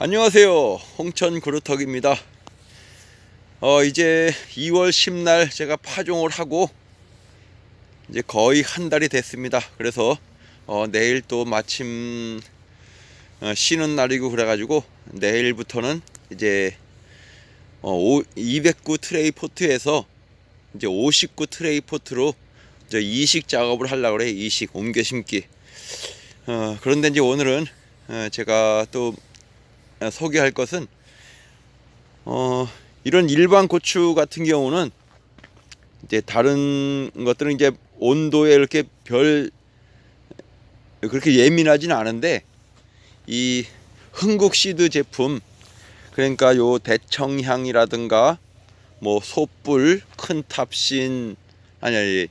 안녕하세요. 홍천 그루터기입니다. 어, 이제 2월 10날 제가 파종을 하고 이제 거의 한 달이 됐습니다. 그래서 어, 내일 또 마침 어, 쉬는 날이고 그래 가지고 내일부터는 이제 어, 209 트레이 포트에서 이제 59 트레이 포트로 이제 이식 작업을 하려고 그래. 이식 옮겨 심기. 어, 그런데 이제 오늘은 어, 제가 또 어, 소개할 것은 어 이런 일반 고추 같은 경우는 이제 다른 것들은 이제 온도에 이렇게 별 그렇게 예민하지는 않은데 이 흥국 시드 제품 그러니까 요 대청향이라든가 뭐 소뿔 큰 탑신 아니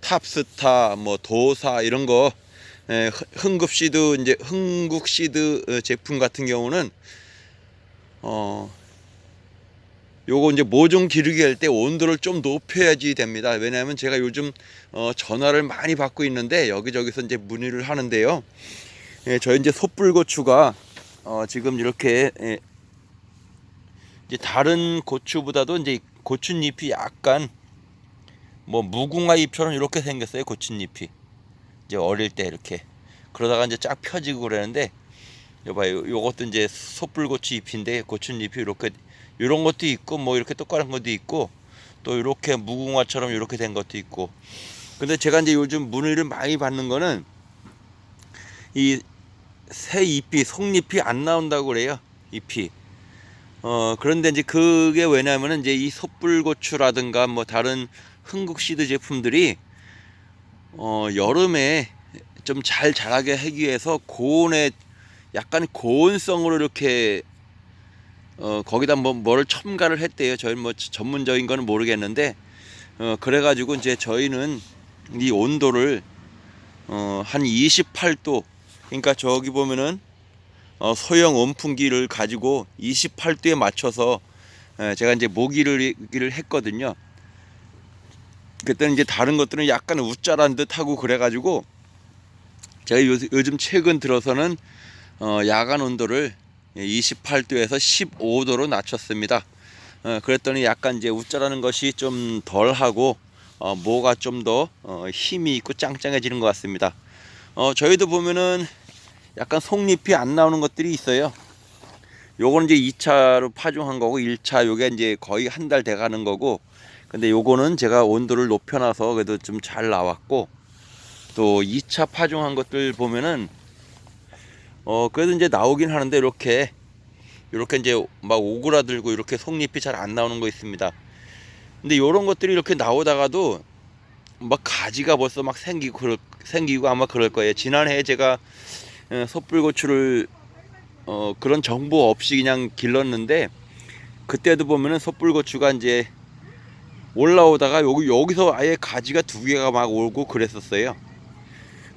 탑스타 뭐 도사 이런 거 예, 흥국 시드 이제 흥국 시드 어, 제품 같은 경우는 어 요거 이제 모종 기르기 할 때 온도를 좀 높여야지 됩니다. 왜냐하면 제가 요즘 어 전화를 많이 받고 있는데 여기저기서 이제 문의를 하는데요. 예, 저 이제 솥불고추가 어 지금 이렇게 예, 이제 다른 고추보다도 이제 고추잎이 약간 뭐 무궁화 잎처럼 이렇게 생겼어요. 고추잎이. 이제 어릴 때 이렇게 그러다가 이제 쫙 펴지고 그러는데 여봐요 요것도 이제 솥불고추 잎인데 고추잎이 이렇게 이런 것도 있고 뭐 이렇게 똑같은 것도 있고 또 이렇게 무궁화처럼 이렇게 된 것도 있고. 근데 제가 이제 요즘 문의를 많이 받는 거는 이 새 잎이 속잎이 안 나온다고 그래요 잎이. 어 그런데 이제 그게 왜냐면은 이제 이 솥불고추라든가 뭐 다른 흥국 시드 제품들이 어, 여름에 좀 잘 자라게 하기 위해서 고온에 약간 고온성으로 이렇게 어, 거기다 뭐 뭐를 첨가를 했대요. 저희 뭐 전문적인 거는 모르겠는데 어, 그래가지고 이제 저희는 이 온도를 어, 한 28도 그러니까 저기 보면은 어, 소형 온풍기를 가지고 28도에 맞춰서 에, 제가 이제 모기를 를 했거든요. 그때는 이제 다른 것들은 약간 웃자란 듯 하고 그래가지고 제가 요, 요즘 최근 들어서는 어, 야간 온도를 28도에서 15도로 낮췄습니다. 어, 그랬더니 약간 이제 웃자라는 것이 좀 덜하고 어, 뭐가 좀 더 어, 힘이 있고 짱짱해지는 것 같습니다. 어, 저희도 보면은 약간 속잎이 안 나오는 것들이 있어요. 요거는 이제 2차로 파종한 거고 1차 요게 이제 거의 한 달 돼 가는 거고 근데 요거는 제가 온도를 높여놔서 그래도 좀 잘 나왔고 또 2차 파종한 것들 보면은 어 그래도 이제 나오긴 하는데 이렇게 이렇게 이제 막 오그라들고 이렇게 속잎이 잘 안 나오는 거 있습니다. 근데 요런 것들이 이렇게 나오다가도 막 가지가 벌써 막 생기고 생기고 아마 그럴 거예요. 지난해 제가 어, 솥불고추를 어 그런 정보 없이 그냥 길렀는데 그때도 보면은 솥불고추가 이제 올라오다가 여기 여기서 아예 가지가 두 개가 막 오고 그랬었어요.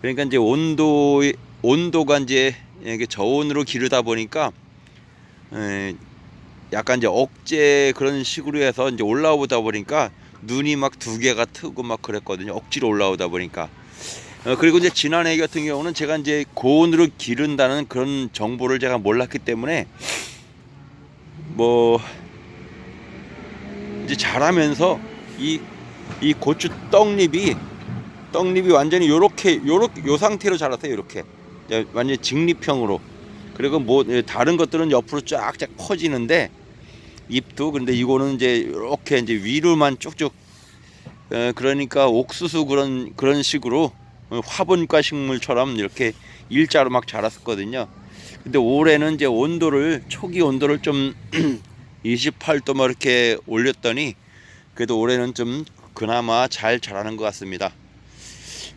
그러니까 이제 온도 온도가 이제 이게 저온으로 기르다 보니까 에, 약간 이제 억제 그런 식으로 해서 이제 올라오다 보니까 눈이 막 두 개가 트고 막 그랬거든요. 억지로 올라오다 보니까. 어, 그리고 이제 지난해 같은 경우는 제가 이제 고온으로 기른다는 그런 정보를 제가 몰랐기 때문에 뭐 이제 자라면서 이, 이 고추 떡잎이 떡잎이 완전히 요렇게 요렇게 요 상태로 자랐어요 요렇게 완전히 직립형으로 그리고 뭐 예, 다른 것들은 옆으로 쫙쫙 퍼지는데 잎도 근데 이거는 이제 이렇게 이제 위로만 쭉쭉 어, 그러니까 옥수수 그런 그런 식으로 화분과 식물처럼 이렇게 일자로 막 자랐었거든요. 근데 올해는 이제 온도를 초기 온도를 좀 28도 뭐 이렇게 올렸더니 그래도 올해는 좀 그나마 잘 자라는 것 같습니다.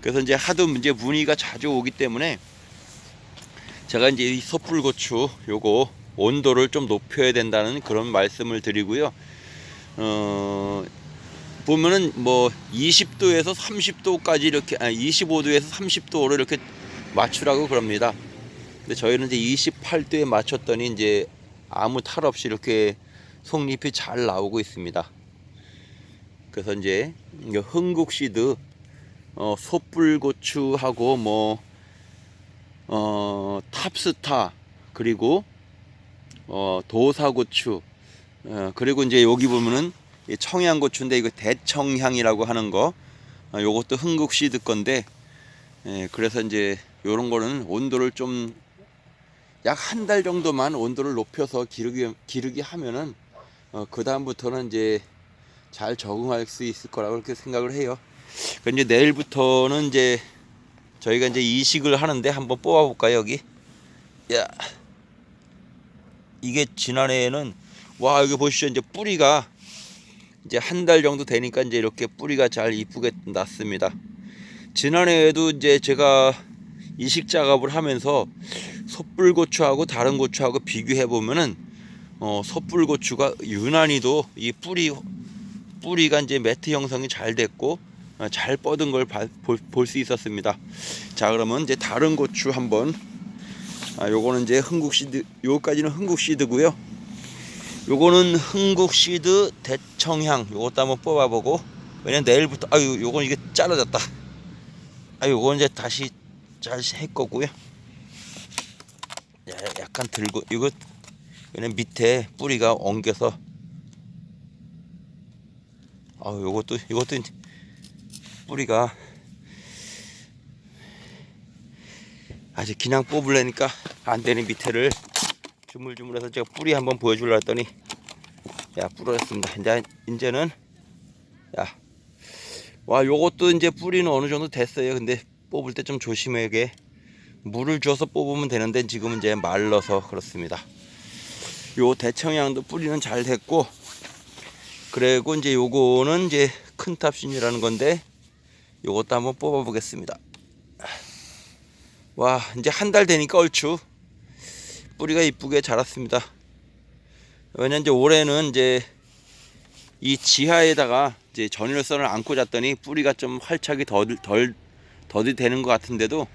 그래서 이제 하도 이제 문의가 자주 오기 때문에 제가 이제 이 솥불고추 요거 온도를 좀 높여야 된다는 그런 말씀을 드리고요. 어, 보면은 뭐 20도에서 30도까지 이렇게 아 25도에서 30도로 이렇게 맞추라고 그럽니다. 근데 저희는 이제 28도에 맞췄더니 이제 아무 탈 없이 이렇게 속잎이 잘 나오고 있습니다. 그래서 이제 흥국 시드 어, 솥불고추하고 뭐 어, 탑스타 그리고 어, 도사고추, 어, 그리고 이제 여기 보면은 이 청양고추인데 이거 대청향이라고 하는 거, 어, 요것도 흥국 시드 건데, 예, 그래서 이제 요런 거는 온도를 좀 약 한 달 정도만 온도를 높여서 기르기, 기르기 하면은, 어, 그 다음부터는 이제 잘 적응할 수 있을 거라고 그렇게 생각을 해요. 그 이제 내일부터는 이제 저희가 이제 이식을 하는데 한번 뽑아볼까요 여기? 야, 이게 지난해에는 와 여기 보시죠 이제 뿌리가 이제 한 달 정도 되니까 이제 이렇게 뿌리가 잘 이쁘게 났습니다. 지난해에도 이제 제가 이식 작업을 하면서 솥불고추하고 다른 고추하고 비교해 보면은 어, 솥불고추가 유난히도 이 뿌리 뿌리가 이제 매트 형성이 잘 됐고 어, 잘 뻗은 걸 볼 수 있었습니다. 자 그러면 이제 다른 고추 한번 아 요거는 이제 흥국 시드 요까지는 흥국 시드고요. 요거는 흥국 시드 대청향 요것도 한번 뽑아보고 왜냐면 내일부터 아유 요건 이게 잘라졌다. 아 요건 이제 다시 잘 할 거고요. 야, 약간 들고 이거 왜냐면 밑에 뿌리가 엉겨서 아 요것도 이것도 뿌리가 아직 그냥 뽑으려니까 안 되는 밑에를 주물주물해서 제가 뿌리 한번 보여주려 했더니 야 부러졌습니다. 이제 이제는 야 와 요것도 이제 뿌리는 어느 정도 됐어요. 근데 뽑을 때 좀 조심하게 물을 줘서 뽑으면 되는데 지금은 이제 말라서 그렇습니다. 요 대청양도 뿌리는 잘 됐고 그리고 이제 요거는 이제 큰 탑신이라는 건데 요것도 한번 뽑아 보겠습니다. 와 이제 한 달 되니까 얼추 뿌리가 이쁘게 자랐습니다. 왜냐 이제 올해는 이제 이 지하에다가 이제 전일선을 안고 잤더니 뿌리가 좀 활착이 덜, 덜 더디 되는 것 같은데도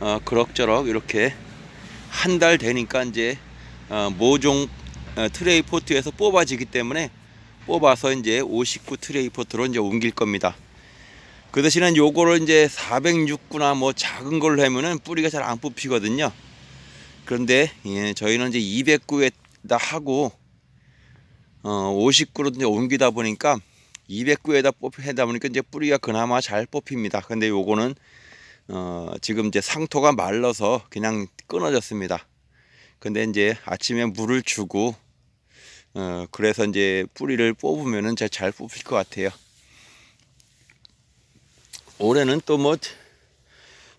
어, 그럭저럭 이렇게 한 달 되니까 이제 어, 모종 어, 트레이 포트에서 뽑아지기 때문에 뽑아서 이제 59 트레이 포트로 이제 옮길 겁니다. 그 대신에 요거를 이제 406구나 뭐 작은 걸로 하면은 뿌리가 잘 안 뽑히거든요. 그런데 예, 저희는 이제 209에다 하고 어 59로 이제 옮기다 보니까 209에다 뽑히다 보니까 이제 뿌리가 그나마 잘 뽑힙니다. 근데 요거는 어 지금 이제 상토가 말라서 그냥 끊어졌습니다. 근데 이제 아침에 물을 주고 어 그래서 이제 뿌리를 뽑으면은 잘, 잘 뽑힐 것 같아요. 올해는 또 뭐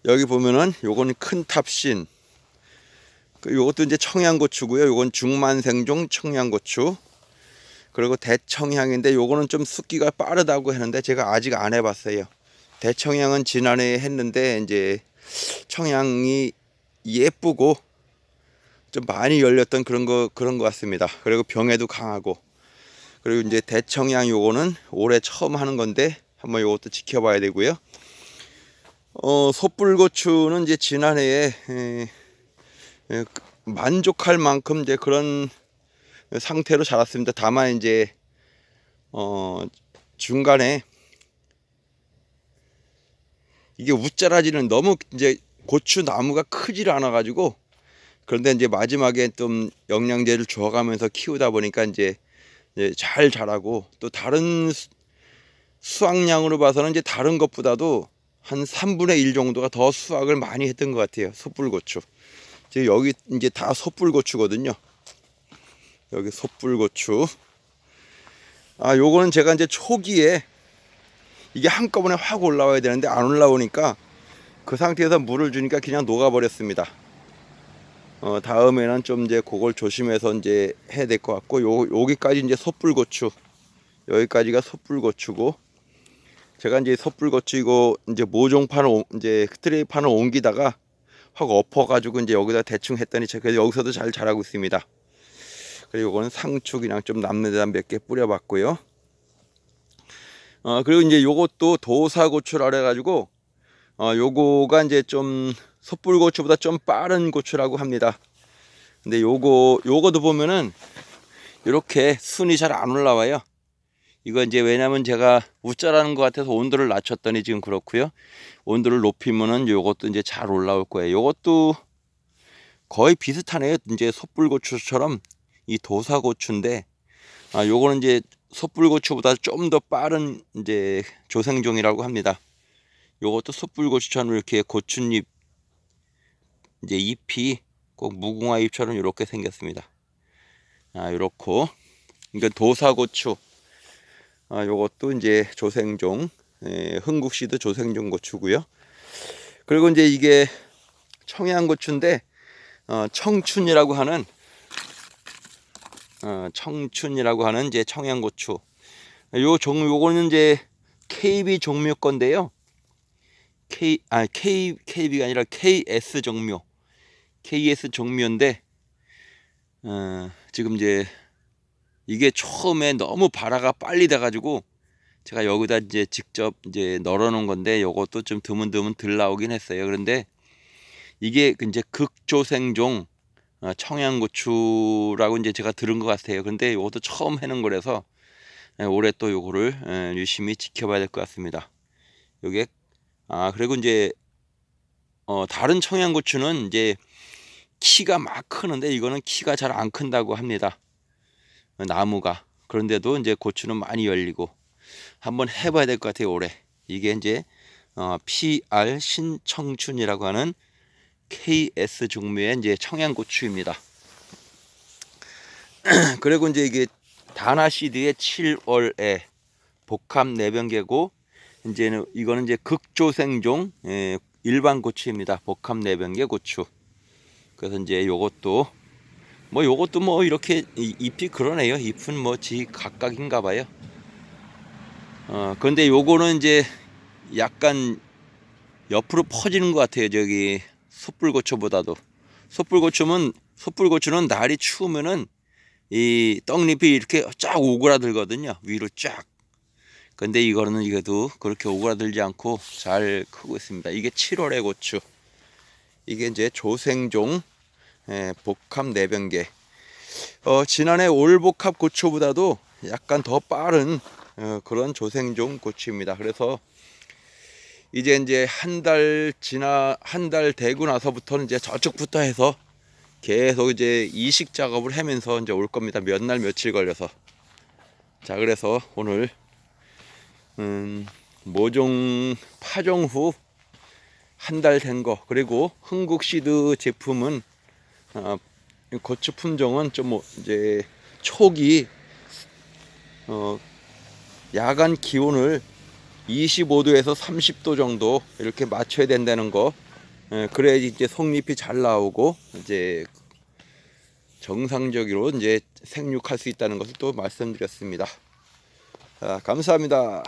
여기 보면은 요건 큰 탑신 그 요것도 이제 청양고추고요. 요건 중만생종 청양고추. 그리고 대청향인데 요거는 좀 숫기가 빠르다고 했는데 제가 아직 안 해봤어요. 대청향은 지난해에 했는데 이제 청양이 예쁘고 좀 많이 열렸던 그런 거 그런 것 같습니다. 그리고 병에도 강하고 그리고 이제 대청양 요거는 올해 처음 하는 건데 한번 요것도 지켜봐야 되고요. 어 솥불고추는 이제 지난해에 에, 에, 만족할 만큼 이제 그런 상태로 자랐습니다. 다만 이제 어 중간에 이게 웃자라지는 너무 이제 고추 나무가 크지를 않아 가지고 그런데 이제 마지막에 좀 영양제를 주어가면서 키우다 보니까 이제, 잘 자라고 또 다른 수, 수확량으로 봐서는 이제 다른 것보다도 한 3분의 1 정도가 더 수확을 많이 했던 것 같아요. 솥불고추. 지금 여기 이제 다 솥불고추거든요. 여기 솥불고추. 아, 요거는 제가 이제 초기에 이게 한꺼번에 확 올라와야 되는데 안 올라오니까 그 상태에서 물을 주니까 그냥 녹아버렸습니다. 어, 다음에는 좀 이제 그걸 조심해서 이제 해야 될 것 같고 요, 여기까지 이제 솥불고추. 여기까지가 솥불고추고 제가 이제 섣불고추 이거 이제 모종판을 이제 트레이판을 옮기다가 확 엎어가지고 이제 여기다 대충 했더니 제가 여기서도 잘 자라고 있습니다. 그리고 이거는 상추 그냥 좀 남는 데다 몇 개 뿌려봤고요. 어 그리고 이제 요것도 도사고추라 그래가지고 어 요거가 이제 좀 섣불고추보다 좀 빠른 고추라고 합니다. 근데 요거 요거도 보면은 이렇게 순이 잘 안 올라와요. 이거 이제 왜냐면 제가 웃자라는 것 같아서 온도를 낮췄더니 지금 그렇고요. 온도를 높이면은 요것도 이제 잘 올라올 거예요. 요것도 거의 비슷하네요. 이제 솥불고추처럼 이 도사고추인데 아 요거는 이제 솥불고추보다 좀 더 빠른 이제 조생종이라고 합니다. 요것도 숯불고추처럼 이렇게 고추잎 이제 잎이 꼭 무궁화 잎처럼 이렇게 생겼습니다. 아, 요렇고 이건 도사고추. 아, 요것도 이제 조생종, 에, 흥국시드 조생종 고추고요. 그리고 이제 이게 청양고추인데 어, 청춘이라고 하는 어, 청춘이라고 하는 이제 청양고추. 요 종 요거는 이제 KB 종묘 건데요. K 아 K KB가 아니라 KS 종묘. KS 종묘인데 어, 지금 이제 이게 처음에 너무 발화가 빨리 돼 가지고 제가 여기다 이제 직접 이제 널어 놓은 건데 요것도 좀 드문드문 들 나오긴 했어요. 그런데 이게 그 이제 극조생종 어, 청양고추라고 이제 제가 들은 것 같아요. 근데 요것도 처음 해는 거라서 예, 올해 또 요거를 예, 유심히 지켜봐야 될 것 같습니다. 요게 아 그리고 이제 어 다른 청양고추는 이제 키가 막 크는데 이거는 키가 잘 안 큰다고 합니다. 어, 나무가 그런데도 이제 고추는 많이 열리고 한번 해봐야 될 것 같아요 올해 이게 이제 어, PR 신청춘이라고 하는 KS 종류의 이제 청양고추입니다. 그리고 이제 이게 다나시드의 7월에 복합 내병계고 이제는 이거는 이제 극조생종 예, 일반 고추입니다. 복합 내병계 고추. 그래서 이제 요것도 뭐 요것도 뭐 이렇게 이- 잎이 그러네요. 잎은 뭐 지 각각인가 봐요. 어 근데 요거는 이제 약간 옆으로 퍼지는 것 같아요. 저기 숯불고추보다도 숯불고추는 숯불고추는 날이 추우면은 이 떡잎이 이렇게 쫙 오그라들거든요. 위로 쫙. 근데 이거는 이게도 그렇게 오그라들지 않고 잘 크고 있습니다. 이게 7월의 고추. 이게 이제 조생종 예, 복합 내병계. 어, 지난해 올복합 고추보다도 약간 더 빠른 어, 그런 조생종 고추입니다. 그래서 이제 이제 한 달 지나 한 달 되고 나서부터는 이제 저쪽부터 해서 계속 이제 이식 작업을 하면서 이제 올 겁니다. 몇 날 며칠 걸려서. 자, 그래서 오늘 음, 모종 파종 후 한 달 된 거 그리고 흥국 시드 제품은 어, 이 고추 품종은 좀뭐 이제 초기 어, 야간 기온을 25도에서 30도 정도 이렇게 맞춰야 된다는 거. 예, 그래야지 이제 속잎이 잘 나오고 이제 정상적으로 이제 생육할 수 있다는 것을 또 말씀드렸습니다. 자, 감사합니다.